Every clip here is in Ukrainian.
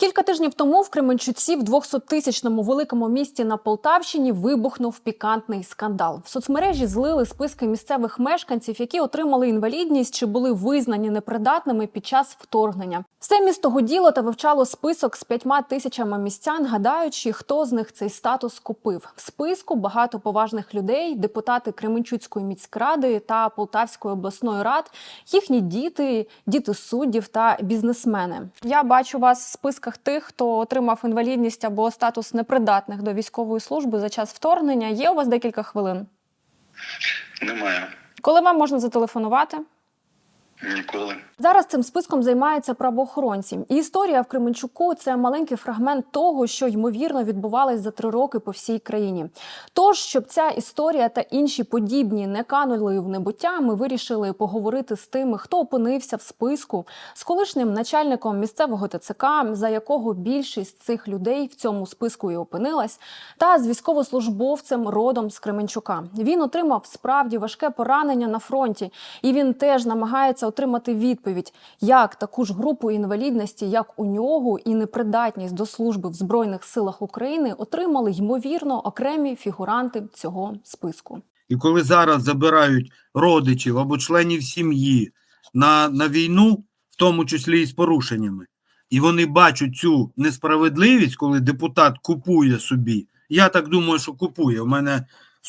Кілька тижнів тому в Кременчуці, в 200-тисячному великому місті на Полтавщині, вибухнув пікантний скандал. В соцмережі злили списки місцевих мешканців, які отримали інвалідність чи були визнані непридатними під час вторгнення. Все місто гуділо та вивчало список з п'ятьма тисячами містян, гадаючи, хто з них цей статус купив. В списку багато поважних людей, депутати Кременчуцької міськради та Полтавської обласної рад, їхні діти, діти суддів та бізнесмени. Я бачу вас в списках тих, хто отримав інвалідність або статус непридатних до військової служби за час вторгнення. Є у вас декілька хвилин. Немає. Коли вам можна зателефонувати? Ніколи. Зараз цим списком займаються правоохоронці. І історія в Кременчуку це маленький фрагмент того, що ймовірно відбувалось за три роки по всій країні. Тож, щоб ця історія та інші подібні не канули в небуття, ми вирішили поговорити з тими, хто опинився в списку, з колишнім начальником місцевого ТЦК, за якого більшість цих людей в цьому списку і опинилась, та з військовослужбовцем родом з Кременчука. Він отримав справді важке поранення на фронті, і він теж намагається отримати відповідь, як таку ж групу інвалідності, як у нього, і непридатність до служби в збройних силах України отримали ймовірно окремі фігуранти цього списку. І коли зараз забирають родичів або членів сім'ї на, на війну, в тому числі і з порушеннями, і вони бачать цю несправедливість, коли депутат купує собі. Я так думаю, що купує. У мене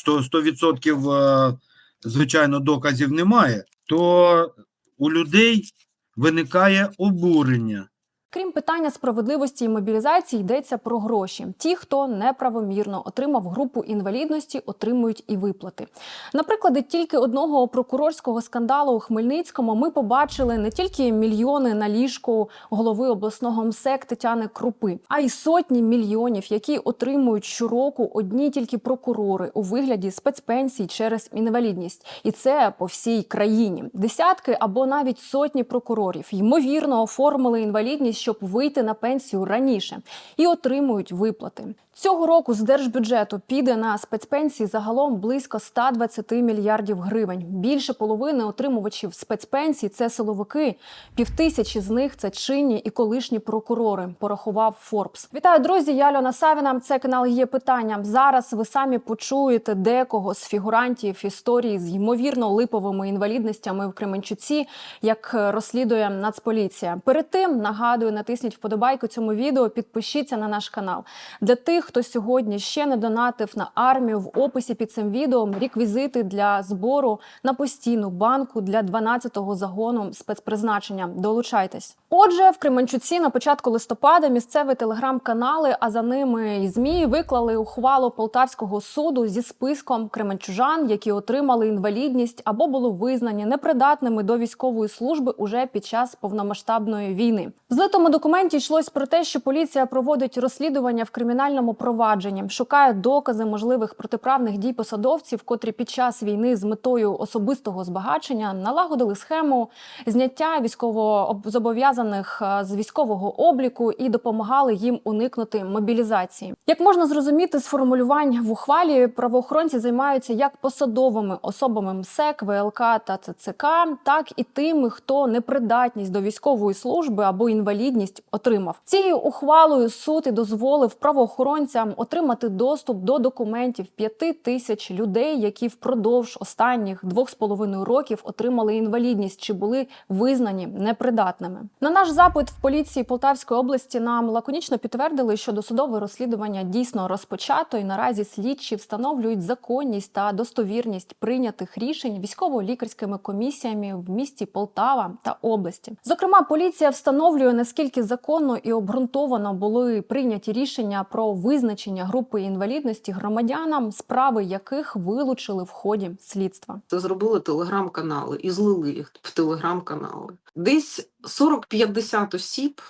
100%, 100% е, звичайно доказів немає. То у людей виникає обурення. Крім питання справедливості і мобілізації, йдеться про гроші. Ті, хто неправомірно отримав групу інвалідності, отримують і виплати. На прикладі тільки одного прокурорського скандалу у Хмельницькому ми побачили не тільки мільйони на ліжку голови обласного МСЕК Тетяни Крупи, а й сотні мільйонів, які отримують щороку одні тільки прокурори у вигляді спецпенсій через інвалідність, і це по всій країні. Десятки або навіть сотні прокурорів ймовірно оформили інвалідність, щоб вийти на пенсію раніше, і отримують виплати. Цього року з держбюджету піде на спецпенсії загалом близько 120 мільярдів гривень. Більше половини отримувачів спецпенсій це силовики. Півтисячі з них це чинні і колишні прокурори. Порахував Форбс. Вітаю, друзі! Я Альона Савіна. Це канал є питання. Зараз ви самі почуєте декого з фігурантів історії з ймовірно липовими інвалідностями в Кременчуці, як розслідує Нацполіція. Перед тим нагадую, натисніть вподобайку цьому відео, підпишіться на наш канал. Для тих, хто сьогодні ще не донатив на армію, в описі під цим відео реквізити для збору на постійну банку для 12-го загону спецпризначення. Долучайтесь. Отже, в Кременчуці на початку листопада місцеві телеграм-канали, а за ними і змі виклали ухвалу полтавського суду зі списком кременчужан, які отримали інвалідність або були визнані непридатними до військової служби уже під час повномасштабної війни. В злитому документі йшлось про те, що поліція проводить розслідування в кримінальному провадженні, шукає докази можливих протиправних дій посадовців, котрі під час війни з метою особистого збагачення налагодили схему зняття військовозобов'язаних е, з військового обліку і допомагали їм уникнути мобілізації. Як можна зрозуміти з формулювань в ухвалі, правоохоронці займаються як посадовими особами МСЕК, ВЛК та ТЦК, так і тими, хто непридатність до військової служби або інвалідність отримав. Цією ухвалою суд і дозволив правоохоронцям отримати доступ до документів п'яти тисяч людей, які впродовж останніх двох з половиною років отримали інвалідність чи були визнані непридатними. На наш запит в поліції Полтавської області нам лаконічно підтвердили, що досудове розслідування дійсно розпочато, і наразі слідчі встановлюють законність та достовірність прийнятих рішень військово-лікарськими комісіями в місті Полтава та області. Зокрема, поліція встановлює наскільки законно і обґрунтовано були прийняті рішення про визначення групи інвалідності громадянам, справи яких вилучили в ході слідства. Це зробили телеграм-канали і злили їх в телеграм-канали. Десь 40-50 осіб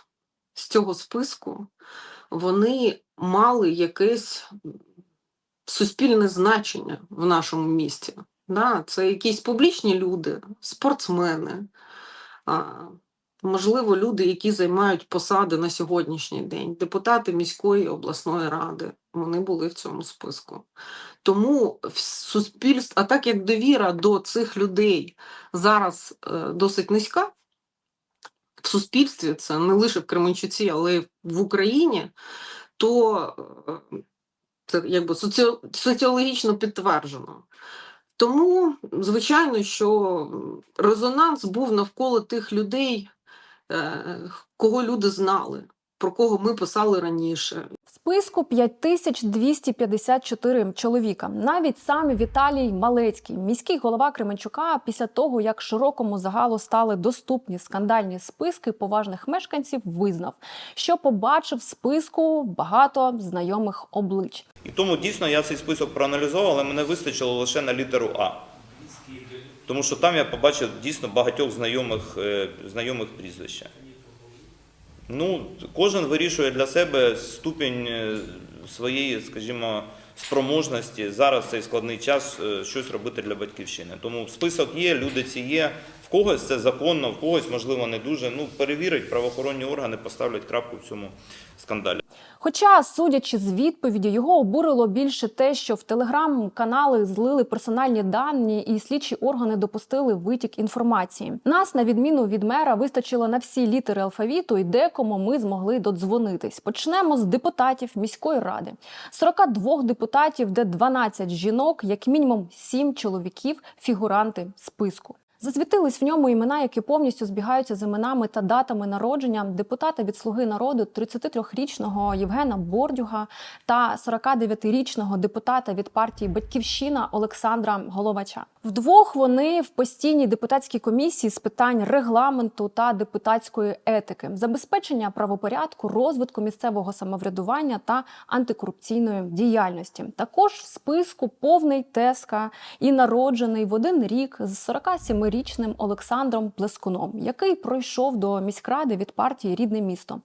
з цього списку вони мали якесь суспільне значення в нашому місті. Да? Це якісь публічні люди, спортсмени, можливо, люди, які займають посади на сьогоднішній день, депутати міської обласної ради. Вони були в цьому списку. Тому суспільство, а так як довіра до цих людей зараз е, досить низька, в суспільстві, це не лише в Кременчуці, але й в Україні, то е, це якби соці... соціологічно підтверджено. Тому, звичайно, що резонанс був навколо тих людей, кого люди знали, про кого ми писали раніше. В списку 5254 чоловіка. Навіть сам Віталій Малецький, міський голова Кременчука, після того як широкому загалу стали доступні скандальні списки поважних мешканців, визнав, що побачив в списку багато знайомих облич. І тому дійсно я цей список проаналізував, але мене вистачило лише на літеру А. Тому що там я побачив дійсно багатьох знайомих, е, знайомих прізвища. Ну, кожен вирішує для себе ступінь е, своєї, скажімо, спроможності зараз в цей складний час е, щось робити для батьківщини. Тому список є, люди ці є. В когось це законно, в когось, можливо, не дуже. Ну, перевірить правоохоронні органи, поставлять крапку в цьому скандалі. Хоча, судячи з відповіді, його обурило більше те, що в телеграм-канали злили персональні дані, і слідчі органи допустили витік інформації. Нас, на відміну від мера, вистачило на всі літери алфавіту, і декому ми змогли додзвонитись. Почнемо з депутатів міської ради. 42 депутатів, де 12 жінок, як мінімум 7 чоловіків, фігуранти списку. Засвітились в ньому імена, які повністю збігаються з іменами та датами народження депутата від Слуги народу 33-річного Євгена Бордюга та 49-річного депутата від партії Батьківщина Олександра Головача. Вдвох вони в постійній депутатській комісії з питань регламенту та депутатської етики, забезпечення правопорядку, розвитку місцевого самоврядування та антикорупційної діяльності. Також в списку повний теска і народжений в один рік з 47-річним Олександром Плескуном, який пройшов до міськради від партії Рідне місто.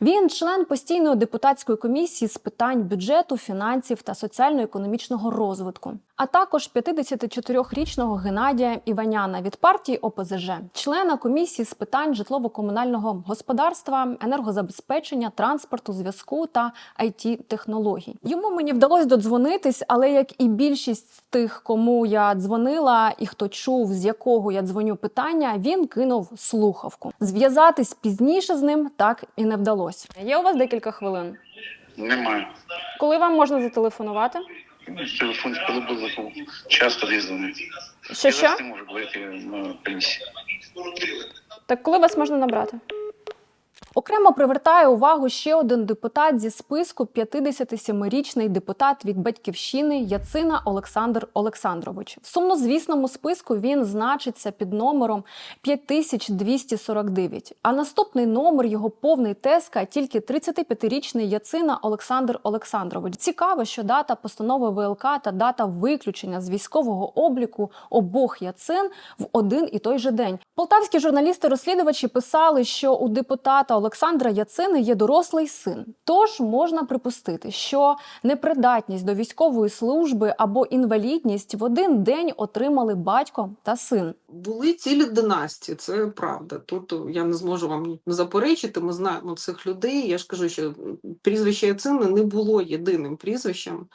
Він член постійної депутатської комісії з питань бюджету, фінансів та соціально-економічного розвитку. А також 54-річного Геннадія Іваняна від партії ОПЗЖ, члена комісії з питань житлово-комунального господарства, енергозабезпечення, транспорту, зв'язку та it технологій. Йому мені вдалося додзвонитись, але як і більшість з тих, кому я дзвонила, і хто чув, з якого я дзвоню питання, він кинув слухавку. Зв'язатись пізніше з ним так і не вдалося. Є у вас декілька хвилин. Немає. Коли вам можна зателефонувати? Телефон, коли був час тоді дзвонив. Що Я зараз не можу говорити на комісії. Так коли вас можна набрати? Окремо привертає увагу ще один депутат зі списку 57-річний депутат від батьківщини Яцина Олександр Олександрович. В сумнозвісному списку він значиться під номером 5249. А наступний номер його повний теска тільки 35-річний Яцина Олександр Олександрович. Цікаво, що дата постанови ВЛК та дата виключення з військового обліку обох Яцин в один і той же день. Полтавські журналісти-розслідувачі писали, що у депутата Олександра Яцини є дорослий син. Тож можна припустити, що непридатність до військової служби або інвалідність в один день отримали батько та син. Були цілі династії, це правда. Тут я не зможу вам заперечити. Ми знаємо цих людей. Я ж кажу, що прізвище Яцини не було єдиним прізвищем,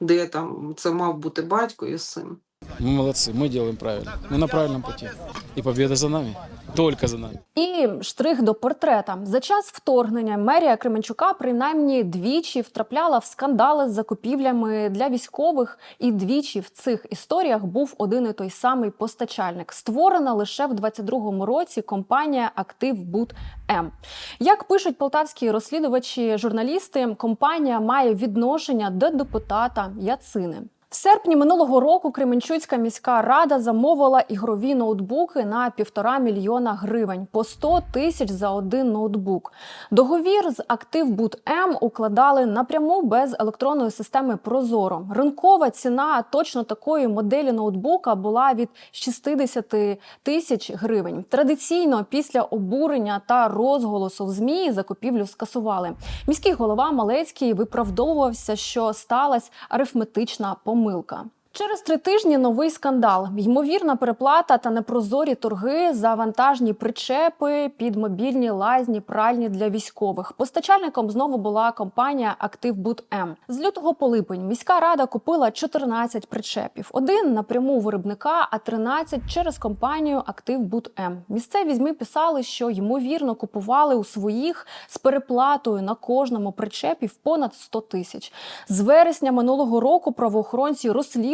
де там це мав бути батько і син. Мы молодцы, мы делаем правильно. Мы на правильном пути. И победа за нами. Только за нами. І штрих до портрета. За час вторгнення мерія Кременчука принаймні двічі втрапляла в скандали з закупівлями для військових, і двічі в цих історіях був один і той самий постачальник. Створена лише в 22-му році компанія Актив Бут М. Як пишуть полтавські розслідувачі журналісти, компанія має відношення до депутата Яцини. В серпні минулого року Кременчуцька міська рада замовила ігрові ноутбуки на півтора мільйона гривень по 100 тисяч за один ноутбук. Договір з Активбут М укладали напряму без електронної системи Прозоро. Ринкова ціна точно такої моделі ноутбука була від 60 тисяч гривень. Традиційно після обурення та розголосу в змі закупівлю скасували. Міський голова Малецький виправдовувався, що сталася арифметична помилка помилка. Через три тижні новий скандал. Ймовірна переплата та непрозорі торги за вантажні причепи під мобільні лазні, пральні для військових. Постачальником знову була компанія Активбуд М. З лютого по липень міська рада купила 14 причепів. Один напряму виробника, а 13 через компанію Активбуд М. Місцеві змі писали, що ймовірно купували у своїх з переплатою на кожному причепі в понад 100 тисяч. З вересня минулого року правоохоронці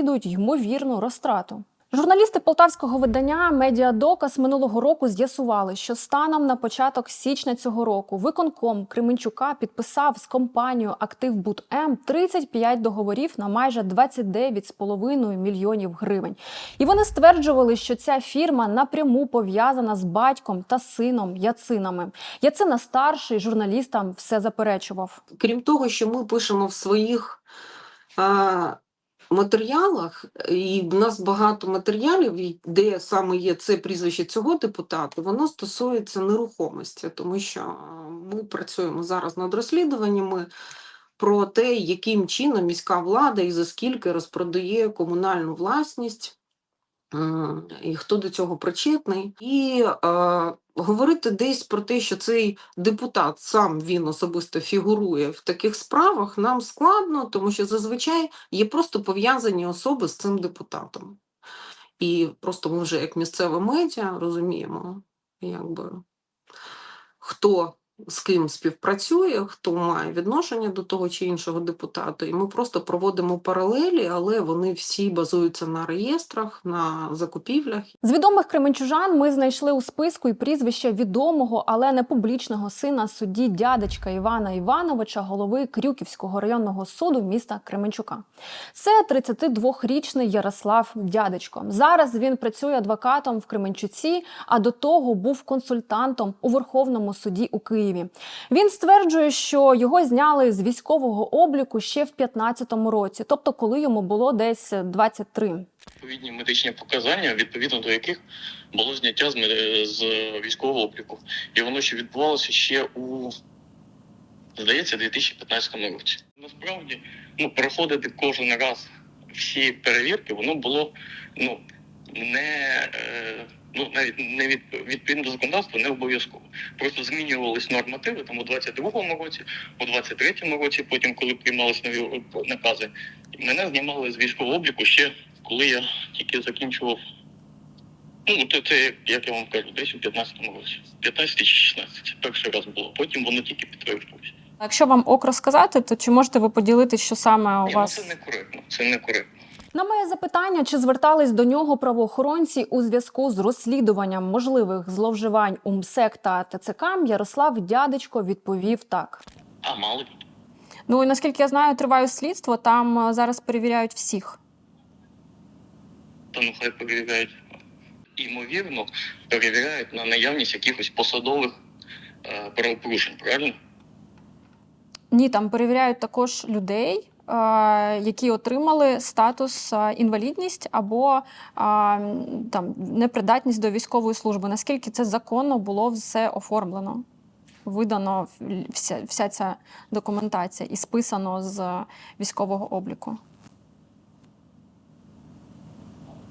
розслідують ймовірну розтрату. Журналісти полтавського видання Медіадоказ минулого року з'ясували, що станом на початок січня цього року виконком Кременчука підписав з компанією Активбуд М 35 договорів на майже 29,5 мільйонів гривень. І вони стверджували, що ця фірма напряму пов'язана з батьком та сином Яцинами. Яцина старший журналістам все заперечував. Крім того, що ми пишемо в своїх матеріалах, і в нас багато матеріалів, де саме є це прізвище цього депутата, воно стосується нерухомості, тому що ми працюємо зараз над розслідуваннями про те, яким чином міська влада і за скільки розпродає комунальну власність. І хто до цього причетний, і е, говорити десь про те, що цей депутат сам він особисто фігурує в таких справах, нам складно, тому що зазвичай є просто пов'язані особи з цим депутатом. І просто ми вже як місцева медіа розуміємо, якби хто з ким співпрацює, хто має відношення до того чи іншого депутата. І ми просто проводимо паралелі, але вони всі базуються на реєстрах, на закупівлях З відомих кременчужан ми знайшли у списку і прізвище відомого, але не публічного сина судді дядечка Івана Івановича, голови Крюківського районного суду міста Кременчука. Це 32-річний Ярослав Дядечко. Зараз він працює адвокатом в Кременчуці, а до того був консультантом у Верховному суді у Києві. Він стверджує, що його зняли з військового обліку ще в 15-му році, тобто коли йому було десь 23. відповідні медичні показання, відповідно до яких було зняття з, з військового обліку. І воно ще відбувалося ще у, здається, 2015 році. Насправді, ну, проходити кожен раз всі перевірки, воно було ну, не, е, ну, навіть не від, відповідно до законодавства не обов'язково. Просто змінювались нормативи там у 22-му році, у 23-му році, потім, коли приймались нові накази, мене знімали з військового обліку ще коли я тільки закінчував. Ну, це, це як я вам кажу, десь у 15-му році. 15 чи 16. Перший раз було. Потім воно тільки підтверджувалося. Якщо вам ок розказати, то чи можете ви поділитися, що саме у Ні, ну, вас це некоректно. Це некоректно. На моє запитання, чи звертались до нього правоохоронці у зв'язку з розслідуванням можливих зловживань у МСЕК та ТЦК, Ярослав Дядечко відповів так. А мало ли. Ну і наскільки я знаю, триває слідство. Там е, зараз перевіряють всіх. то ну хай перевіряють. Імовірно, перевіряють на наявність якихось посадових е, правопорушень, правильно? Ні, там перевіряють також людей, які отримали статус е, інвалідність або е, там непридатність до військової служби. Наскільки це законно було все оформлено, видано вся, вся ця документація і списано з військового обліку.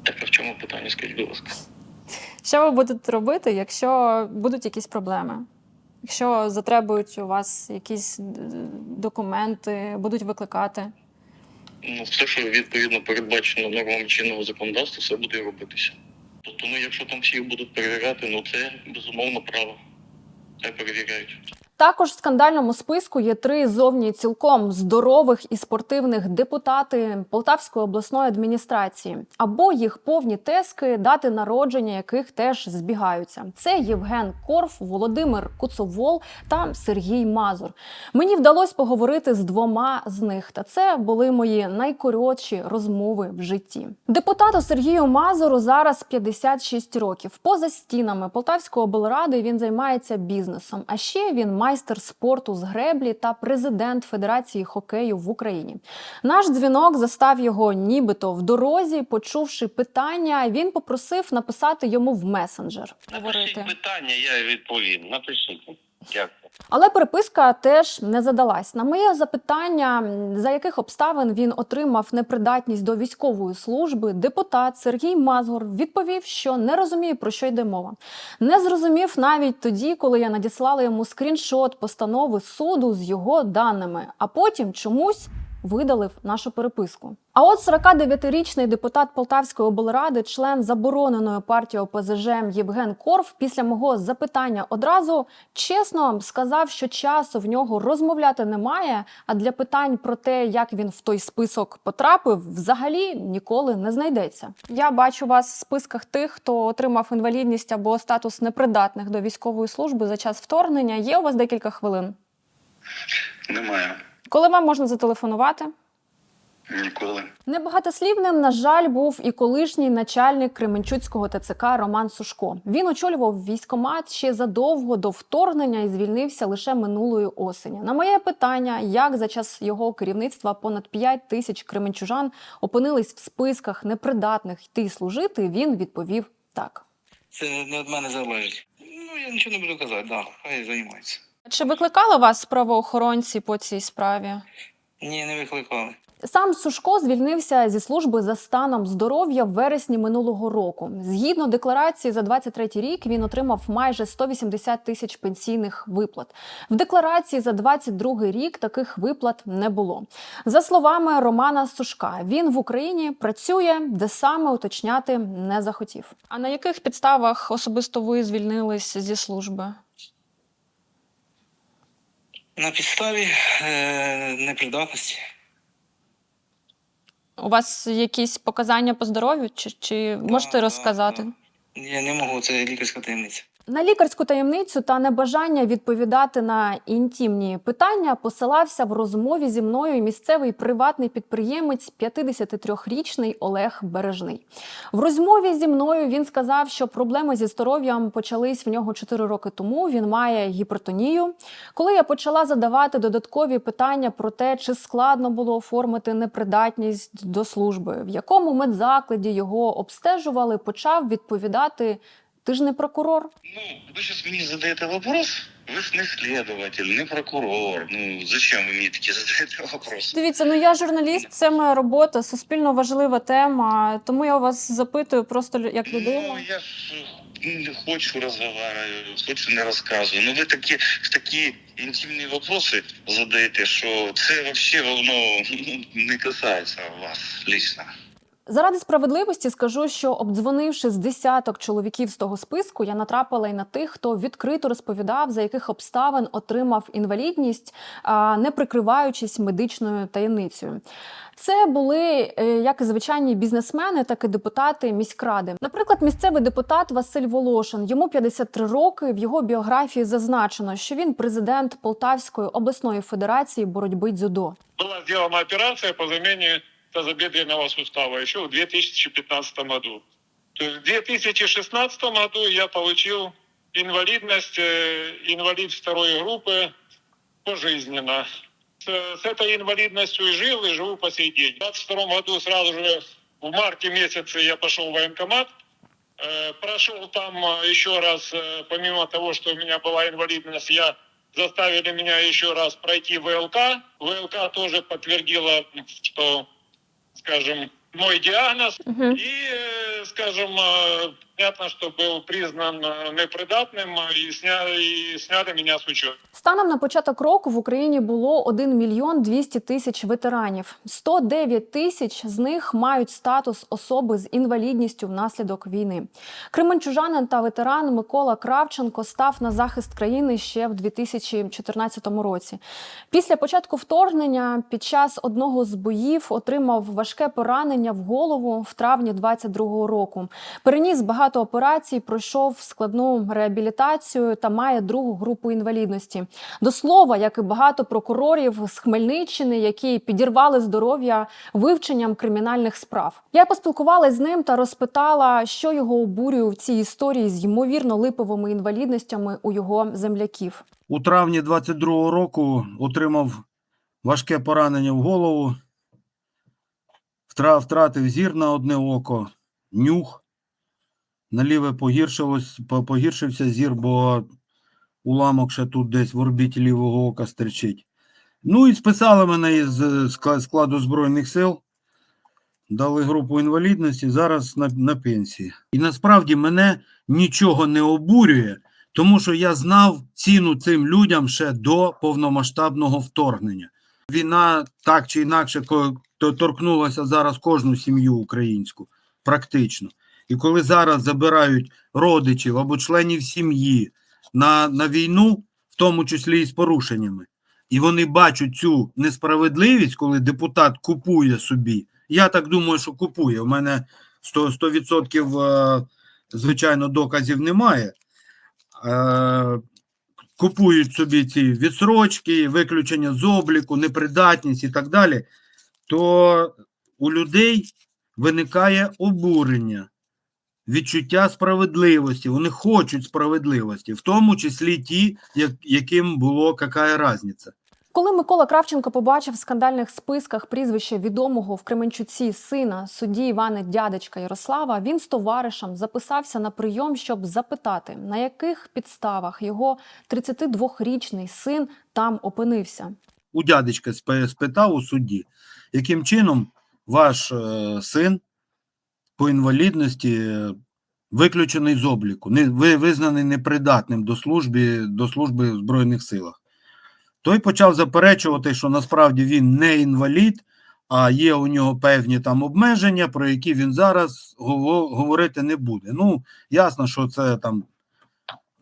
Так а в чому питання, скажіть, будь ласка? Що ви будете робити, якщо будуть якісь проблеми? Якщо затребують у вас якісь е, документи, будуть викликати? Ну, все, що відповідно передбачено нормами чинного законодавства, все буде робитися. Тобто, ну, якщо там всіх будуть перевіряти, ну це безумовно право. Хай перевіряють. Також в скандальному списку є три зовні цілком здорових і спортивних депутати Полтавської обласної адміністрації, або їх повні тески, дати народження яких теж збігаються. Це Євген Корф, Володимир Куцовол та Сергій Мазур. Мені вдалося поговорити з двома з них, та це були мої найкоротші розмови в житті. Депутату Сергію Мазуру зараз 56 років. Поза стінами Полтавської облради він займається бізнесом. А ще він майстер спорту з греблі та президент Федерації хокею в Україні. Наш дзвінок застав його нібито в дорозі. Почувши питання, він попросив написати йому в месенджер. Напишіть питання, я відповім. Напишіть. Дякую. Але переписка теж не задалась. На моє запитання, за яких обставин він отримав непридатність до військової служби, депутат Сергій Мазгор відповів, що не розуміє про що йде мова. Не зрозумів навіть тоді, коли я надіслала йому скріншот постанови суду з його даними, а потім чомусь видалив нашу переписку. А от 49-річний депутат Полтавської облради, член забороненої партії ОПЗЖ Євген Корф, після мого запитання одразу чесно сказав, що часу в нього розмовляти немає. А для питань про те, як він в той список потрапив, взагалі ніколи не знайдеться. Я бачу вас в списках тих, хто отримав інвалідність або статус непридатних до військової служби за час вторгнення. Є у вас декілька хвилин. Немає. Коли вам можна зателефонувати? Ніколи. Небагатослівним, на жаль, був і колишній начальник Кременчуцького ТЦК Роман Сушко. Він очолював військомат ще задовго до вторгнення і звільнився лише минулої осені. На моє питання, як за час його керівництва понад 5 тисяч кременчужан опинились в списках непридатних йти служити, він відповів так. Це не від мене залежить. Ну, я нічого не буду казати, да, хай займається. Чи викликали вас правоохоронці по цій справі? Ні, не викликали. Сам Сушко звільнився зі служби за станом здоров'я в вересні минулого року. Згідно декларації за 23 рік він отримав майже 180 тисяч пенсійних виплат. В декларації за 22 рік таких виплат не було. За словами Романа Сушка, він в Україні працює, де саме уточняти не захотів. А на яких підставах особисто ви звільнились зі служби? На підставі е, непридатності. У вас якісь показання по здоров'ю, чи, чи можете да, розказати? да. Я не можу, це лікарська таємниця. На лікарську таємницю та небажання відповідати на інтимні питання посилався в розмові зі мною місцевий приватний підприємець 53-річний Олег Бережний. В розмові зі мною він сказав, що проблеми зі здоров'ям почались в нього 4 роки тому. Він має гіпертонію. Коли я почала задавати додаткові питання про те, чи складно було оформити непридатність до служби, в якому медзакладі його обстежували, почав відповідати. Ти ж не прокурор. Ну, ви зараз мені задаєте вопрос? Ви ж не слідуватель, не прокурор. Ну, зачем ви мені такі задаєте вопроси? Дивіться, ну я журналіст, це моя робота, суспільно важлива тема. Тому я вас запитую просто як людину. Ну, я ж ну, не хочу розмовляю, хочу не розказую. Ну, ви такі, такі інтимні вопроси задаєте, що це взагалі воно ну, не касається вас лично. Заради справедливості скажу, що обдзвонивши з десяток чоловіків з того списку, я натрапила й на тих, хто відкрито розповідав, за яких обставин отримав інвалідність, не прикриваючись медичною таємницею. Це були е, як і звичайні бізнесмени, так і депутати міськради. Наприклад, місцевий депутат Василь Волошин. Йому 53 роки. В його біографії зазначено, що він президент Полтавської обласної федерації боротьби дзюдо. была сделана операция по замене тазобедренного сустава еще в 2015 году. То есть в 2016 году я получил инвалидность, э, инвалид второй группы пожизненно. С, с этой инвалидностью и жил, и живу по сей день. В 2022 году сразу же в марте месяце я пошел в военкомат, Э, Прошел там э, еще раз, помимо того, что у меня была инвалидность, я заставили меня еще раз пройти ВЛК. ВЛК тоже подтвердила, что, скажем, мой диагноз. И, э, скажем, понятно, что был признан э, непридатным э, и, сня... и сняли меня с учета. Станом на початок року в Україні було 1 мільйон 200 тисяч ветеранів. 109 тисяч з них мають статус особи з інвалідністю внаслідок війни. Кременчужанин та ветеран Микола Кравченко став на захист країни ще в 2014 році. Після початку вторгнення під час одного з боїв отримав важке поранення в голову в травні 22-го року. Переніс багато операцій, пройшов складну реабілітацію та має другу групу інвалідності. До слова, як і багато прокурорів з Хмельниччини, які підірвали здоров'я вивченням кримінальних справ. Я поспілкувалася з ним та розпитала, що його обурює в цій історії з ймовірно липовими інвалідностями у його земляків. У травні 22-го року отримав важке поранення в голову, втратив зір на одне око, нюх. На ліве погіршилось, погіршився зір, бо Уламок ще тут десь в орбіті лівого ока стерчить. Ну і списали мене із е, складу Збройних сил, дали групу інвалідності, зараз на, на пенсії. І насправді мене нічого не обурює, тому що я знав ціну цим людям ще до повномасштабного вторгнення. Війна так чи інакше торкнулася зараз кожну сім'ю українську, практично. І коли зараз забирають родичів або членів сім'ї на, на війну, в тому числі і з порушеннями, і вони бачать цю несправедливість, коли депутат купує собі. Я так думаю, що купує. У мене 100%, 100% е, звичайно, доказів немає. Е, Купують собі ці відсрочки, виключення з обліку, непридатність і так далі, то у людей виникає обурення, відчуття справедливості. Вони хочуть справедливості, в тому числі ті, яким було яка різниця. Коли Микола Кравченко побачив в скандальних списках прізвище відомого в Кременчуці сина судді Івана дядечка Ярослава, він з товаришем записався на прийом, щоб запитати, на яких підставах його 32-річний син там опинився. у дядечка спитав у судді, яким чином ваш е, син по інвалідності виключений з обліку, не, визнаний непридатним до служби, до служби в Збройних силах. Той почав заперечувати, що насправді він не інвалід, а є у нього певні там обмеження, про які він зараз говорити не буде. Ну, ясно, що це там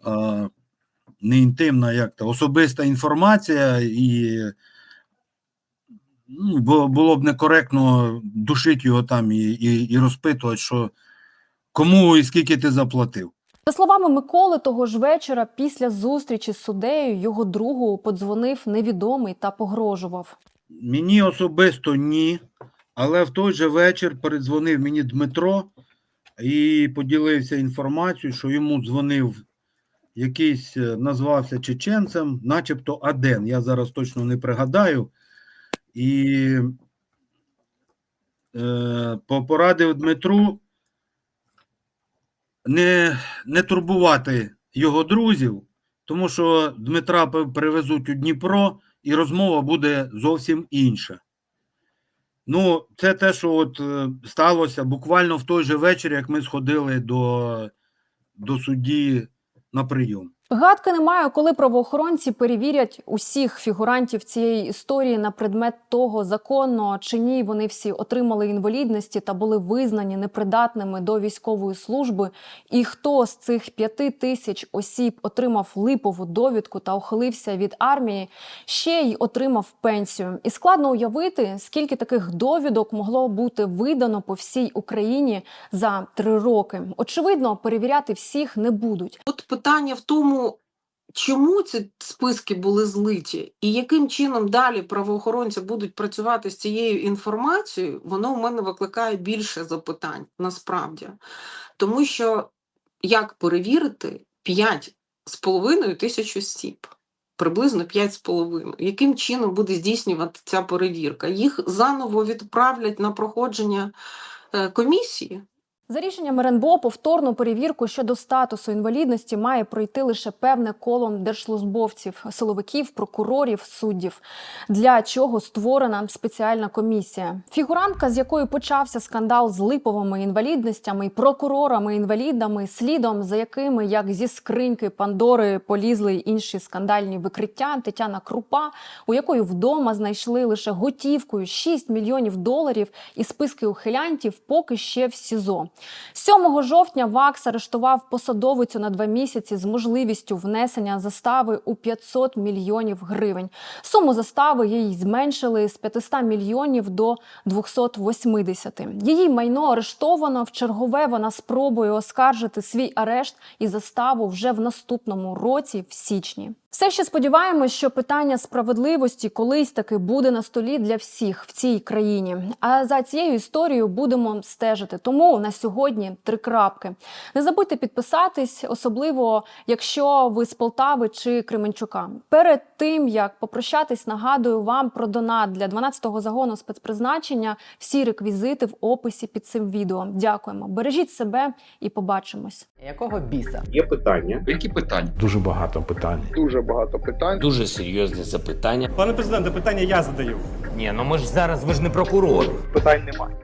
е, не інтимна, як то особиста інформація, і було б некоректно душити його там і, і, і розпитувати, що кому і скільки ти заплатив. За словами Миколи, того ж вечора, після зустрічі з суддею, його другу подзвонив невідомий та погрожував. Мені особисто ні, але в той же вечір передзвонив мені Дмитро і поділився інформацією, що йому дзвонив якийсь, е, назвався чеченцем, начебто Аден. Я зараз точно не пригадаю. І е, по- Дмитру не, не турбувати його друзів, тому що Дмитра привезуть у Дніпро, і розмова буде зовсім інша. Ну, це те, що от е, сталося буквально в той же вечір, як ми сходили до, до судді на прийом. Гадки немає, коли правоохоронці перевірять усіх фігурантів цієї історії на предмет того, законно чи ні вони всі отримали інвалідності та були визнані непридатними до військової служби. І хто з цих п'яти тисяч осіб отримав липову довідку та ухилився від армії, ще й отримав пенсію. І складно уявити, скільки таких довідок могло бути видано по всій Україні за три роки. Очевидно, перевіряти всіх не будуть. От питання в тому, чому ці списки були злиті, і яким чином далі правоохоронці будуть працювати з цією інформацією, воно у мене викликає більше запитань насправді. Тому що як перевірити 5 з половиною тисяч осіб? Приблизно 5,5. Яким чином буде здійснювати ця перевірка? Їх заново відправлять на проходження е, комісії? За рішенням РНБО повторну перевірку щодо статусу інвалідності має пройти лише певне коло держслужбовців, силовиків, прокурорів, суддів, для чого створена спеціальна комісія. Фігурантка, з якої почався скандал з липовими інвалідностями, і прокурорами-інвалідами, слідом за якими, як зі скриньки Пандори, полізли інші скандальні викриття, Тетяна Крупа, у якої вдома знайшли лише готівкою 6 мільйонів доларів і списки ухилянтів, поки ще в СІЗО. 7 жовтня ВАКС арештував посадовицю на два місяці з можливістю внесення застави у 500 мільйонів гривень. Суму застави їй зменшили з 500 мільйонів до 280. Її майно арештовано. В чергове вона спробує оскаржити свій арешт і заставу вже в наступному році, в січні. Все ще сподіваємось, що питання справедливості колись таки буде на столі для всіх в цій країні. А за цією історією будемо стежити. Тому на сьогодні три крапки. Не забудьте підписатись, особливо якщо ви з Полтави чи Кременчука. Перед тим як попрощатись, нагадую вам про донат для 12-го загону спецпризначення. Всі реквізити в описі під цим відео. Дякуємо. Бережіть себе і побачимось. Якого біса? Є питання. Які питання? Дуже багато питань. Дуже багато питань. Дуже серйозні запитання. Пане президенте, питання я задаю. Ні, ну ми ж зараз ви ж не прокурор. Питань немає.